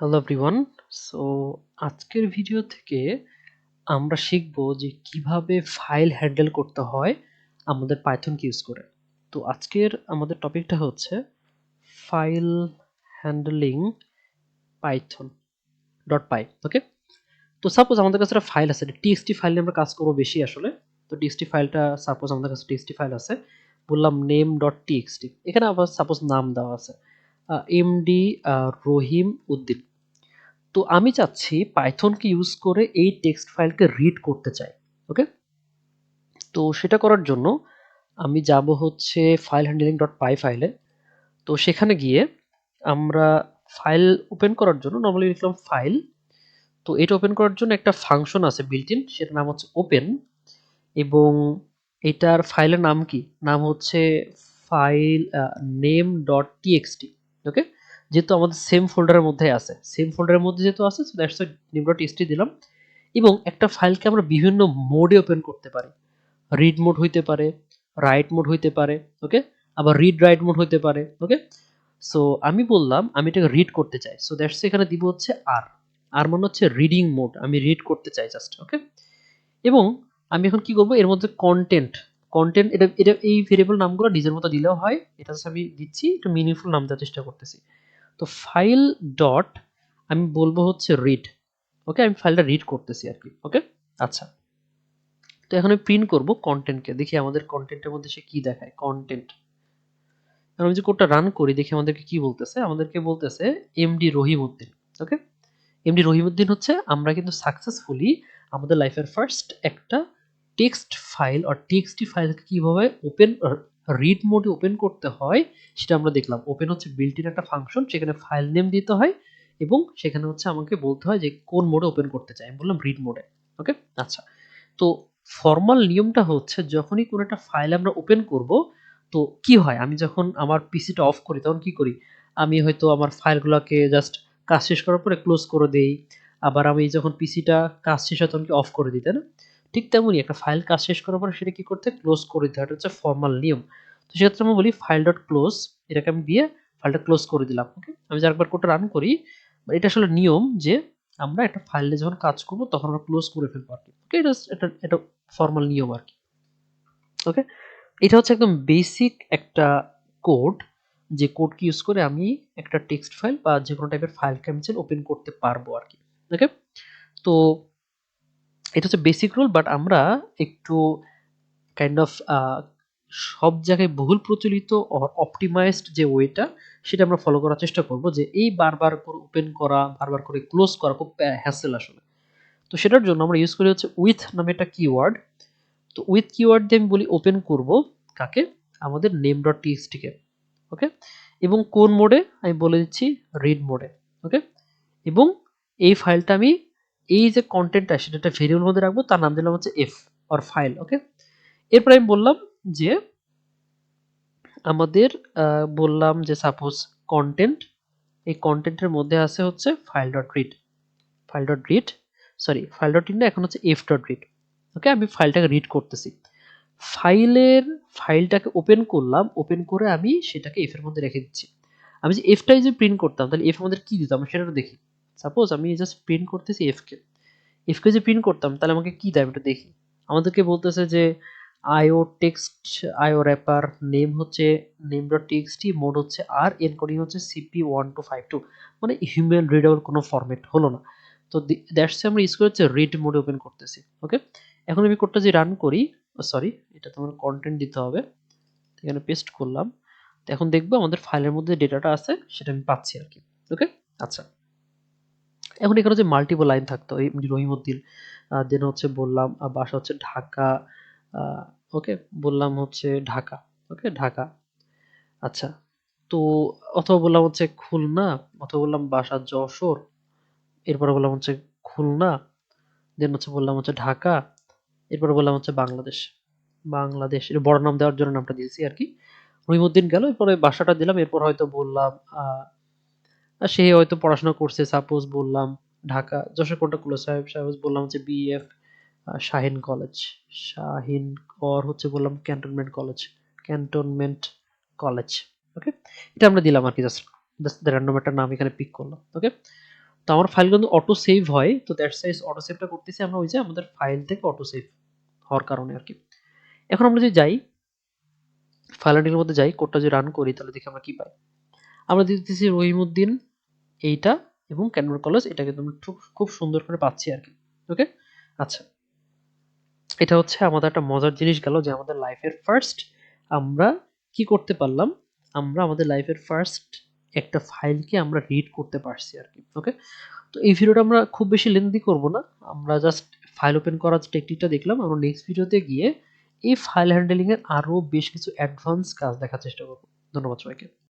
Hello everyone so আজকের video থেকে আমরা শিখব যে কীভাবে ফাইল হ্যান্ডেল করতে হয় আমাদের পাইথনকে ইউজ করে। তো আজকের আমাদের টপিকটা হচ্ছে file handling python dot py okay তো সাপোজ আমাদের কাছে একটা ফাইল আছে টিএক্সটি ফাইল নিয়ে আমরা কাজ করব বেশি আসলে। তো টিএক্সটি ফাইলটা সাপোজ আমাদের কাছে টিএক্সটি ফাইল আছে, বললাম নেম ডট টিএক্সটি এখানে আবার সাপোজ নাম দেওয়া আছে। এমডি রহিম উদ্দিন। তো আমি চাচ্ছি পাইথনকে ইউজ করে এই টেক্সট ফাইলকে রিড করতে চাই ওকে তো সেটা করার জন্য আমি যাব হচ্ছে ফাইল হ্যান্ডলিং ডট পাই ফাইলে তো সেখানে গিয়ে আমরা ফাইল ওপেন করার জন্য নর্মালি লিখলাম ফাইল তো এটা ওপেন করার জন্য একটা ফাংশন আছে বিল্ট ইন সেটার নাম হচ্ছে ওপেন এবং এটার ফাইলের নাম কি? নাম হচ্ছে file name dot TXT okay যেহেতু আমাদের সেম ফোল্ডারের মধ্যে আছে। সেম ফোল্ডারের মধ্যে যেহেতু আছে দ্যাটস নেম ডট টিএক্সটি দিলাম। এবং একটা ফাইলকে আমরা বিভিন্ন মোডে ওপেন করতে পারি। রিড মোড হইতে পারে রাইট মোড হইতে পারে ওকে আবার রিড রাইট মোড হইতে পারে ওকে সো আমি বললাম, আমি এটাকে রিড করতে চাই। সো দ্যাটস এখানে দিব হচ্ছে আর আর মানে হচ্ছে রিডিং মোড আমি রিড করতে চাই জাস্ট ওকে এবং আমি এখন কি করব? এর মধ্যে কন্টেন্ট কন্টেন্ট এটা এটা এই ভেরিয়েবল নামগুলো নিজের মতো দিলেও হয়, এটা আমি দিচ্ছি, একটু মিনিংফুল নাম দেওয়ার চেষ্টা করতেছি। তো ফাইল ডট আমি বলব হচ্ছে রিড ওকে আমি ফাইলটা রিড করতেছি আর কি ওকে আচ্ছা। তো এখন আমি প্রিন্ট করব কন্টেন্টকে দেখি আমাদের কন্টেন্টের মধ্যে সে কি দেখায় কন্টেন্ট আমি যে কোডটা রান করি, দেখি আমাদেরকে কি বলতেছে? আমাদেরকে বলতেছে MD Rahimuddin okay MD Rahimuddin হচ্ছে আমরা কিন্তু সাকসেসফুলি আমাদের লাইফের ফার্স্ট একটা টেক্সট ফাইল আর টেক্সটি ফাইলকে কীভাবে ওপেন রিড মোডে ওপেন করতে হয়, সেটা আমরা দেখলাম। ওপেন হচ্ছে বিল্ট ইন একটা ফাংশন সেখানে ফাইল নেম দিতে হয় এবং সেখানে হচ্ছে আমাকে বলতে হয় যে কোন মোডে ওপেন করতে চাই। আমি বললাম রিড মোডে ওকে আচ্ছা। তো ফর্মাল নিয়মটা হচ্ছে যখনই কোনো একটা ফাইল আমরা ওপেন করব, তো কি হয়? আমি যখন আমার পিসিটা অফ করি, তখন কি করি? আমি হয়তো আমার ফাইলগুলোকে জাস্ট কাজ শেষ করার পরে ক্লোজ করে দেই। আবার আমি যখন পিসিটা কাজ শেষ হয়, তখন কি অফ করে দিই, তাই না? ঠিক তেমনই একটা ফাইল কাজ শেষ করার পরে সেটা কি করতে ক্লোজ করে দিতে হয়। হচ্ছে ফর্মাল নিয়ম। তো সেক্ষেত্রে আমি বলি ফাইল ডট ক্লোজ এটাকে আমি দিয়ে ফাইলটা ক্লোজ করে দিলাম ওকে আমি যে একবার কোডটা রান করি, এটা আসলে নিয়ম যে আমরা একটা ফাইলে যখন কাজ করব, তখন আমরা ক্লোজ করে ফেলব আর কি ওকে এটা এটা এটা ফর্মাল নিয়ম আর কি ওকে এটা হচ্ছে একদম বেসিক একটা কোড যে কোডকে ইউজ করে আমি একটা টেক্সট ফাইল বা যে কোনো টাইপের ফাইলকে আমি ওপেন করতে পারব আর কি ওকে তো এটা হচ্ছে বেসিক রুল বাট আমরা একটু কাইন্ড অফ সব জায়গায় বহুল প্রচলিত অর অপটিমাইজড যে ওয়েটা, সেটা আমরা ফলো করার চেষ্টা করব যে এই বারবার করে ওপেন করা, বারবার করে ক্লোজ করা খুব হ্যাসেল আসলে। তো সেটার জন্য আমরা ইউজ করি হচ্ছে উইথ নামে একটা কিওয়ার্ড তো উইথ কিওয়ার্ড দিয়ে আমি বলি ওপেন করব কাকে? আমাদের নেম ডট টিএক্সটিকে ওকে এবং কোন মোডে আমি বলে দিচ্ছি রিড মোডে ওকে এবং এই ফাইলটা আমি এই যে কন্টেন্টটা সেটা একটা ভেরিয়েবল মধ্যে রাখব, তার নাম দিলাম হচ্ছে এফ অর ফাইল ওকে এরপর আমি বললাম যে, আমাদের বললাম যে সাপোজ কন্টেন্ট এই কন্টেন্টের মধ্যে আছে হচ্ছে file dot read file dot read sorry file dot read না, এখন হচ্ছে এফ ডট রিড ওকে আমি ফাইলটাকে রিড করতেছি। ফাইলের ফাইলটাকে ওপেন করলাম ওপেন করে আমি সেটাকে এফের মধ্যে রেখে দিচ্ছি। আমি যে এফটাই যে প্রিন্ট করতাম, তাহলে এফ আমাদের কী দিতাম সেটা দেখি। সাপোজ আমি জাস্ট প্রিন্ট করতেছি এফকে এফকে যে প্রিন্ট করতাম, তাহলে আমাকে কি দেয়? এটা দেখি। আমাদেরকে বলতেছে যে IO text IO wrapper name হচ্ছে নেম ডট টিএক্সটি মোড হচ্ছে আর এনকোডিং হচ্ছে CP one two five two মানে হিউম্যান রিডেবল কোনো ফরম্যাট হলো না। তো দ্যাটস আমরা ইউজ করে হচ্ছে রিড মোডে ওপেন করতেছি ওকে এখন আমি কোডটা যে রান করি সরি এটা তোমার কন্টেন্ট দিতে হবে। এখানে পেস্ট করলাম। তো এখন দেখব আমাদের ফাইলের মধ্যে ডেটাটা আছে, সেটা আমি পাচ্ছি আর কি ওকে আচ্ছা। এখন এখানে যে মাল্টিপল লাইন থাকতো, এই রহিমউদ্দিন দেন হচ্ছে বললাম বাসা হচ্ছে ঢাকা ওকে বললাম হচ্ছে ঢাকা ওকে ঢাকা আচ্ছা তো অথবা বললাম হচ্ছে খুলনা, অথবা বললাম বাসা যশোর, এরপরে বললাম হচ্ছে খুলনা দেন হচ্ছে বললাম হচ্ছে ঢাকা, এরপরে বললাম হচ্ছে বাংলাদেশ বাংলাদেশ, এটা বড় নাম দেওয়ার জন্য নামটা দিয়েছি আর কি, রহিমউদ্দিন গেল, এরপরে বাসাটা দিলাম, এরপর হয়তো বললাম সে হয়তো পড়াশোনা করছে সাপোজ বললাম ঢাকা, যশোর কোনটা কুলো সাহেব সাহেব বললাম হচ্ছে বিএফ শাহিন কলেজ শাহিন কর হচ্ছে বললাম cantonment college cantonment college okay এটা আমরা দিলাম আর কি জাস্ট জাস্ট র্যান্ডম একটা নাম এখানে পিক করলাম। ওকে তো আমার ফাইল কিন্তু অটো সেভ হয়, তো দ্যাটস সাইজ অটো সেভটা করতেছি আমরা ওই যে আমাদের ফাইল থেকে অটো সেভ হওয়ার কারণে আর কি। এখন আমরা যদি যাই ফাইল মধ্যে যাই কোডটা যদি রান করি, তাহলে দেখি আমরা কি পাই। আমরা দিতেছি রহিমউদ্দিন এইটা এবং ক্যানভার কলেজ এটা কিন্তু আমরা খুব সুন্দর করে পাচ্ছি আর কি ওকে আচ্ছা। এটা হচ্ছে আমাদের একটা মজার জিনিস গেল যে আমাদের লাইফের ফার্স্ট আমরা কি করতে পারলাম? আমরা আমাদের লাইফের ফার্স্ট একটা ফাইলকে আমরা রিড করতে পারছি আর কি ওকে তো এই ভিডিওটা আমরা খুব বেশি লেন্দি করব না। আমরা জাস্ট ফাইল ওপেন করার টেকনিকটা দেখলাম, আমরা নেক্সট ভিডিওতে গিয়ে এই ফাইল হ্যান্ডেলিং এর আরও বেশ কিছু অ্যাডভান্স কাজ দেখার চেষ্টা করব। ধন্যবাদ সবাইকে।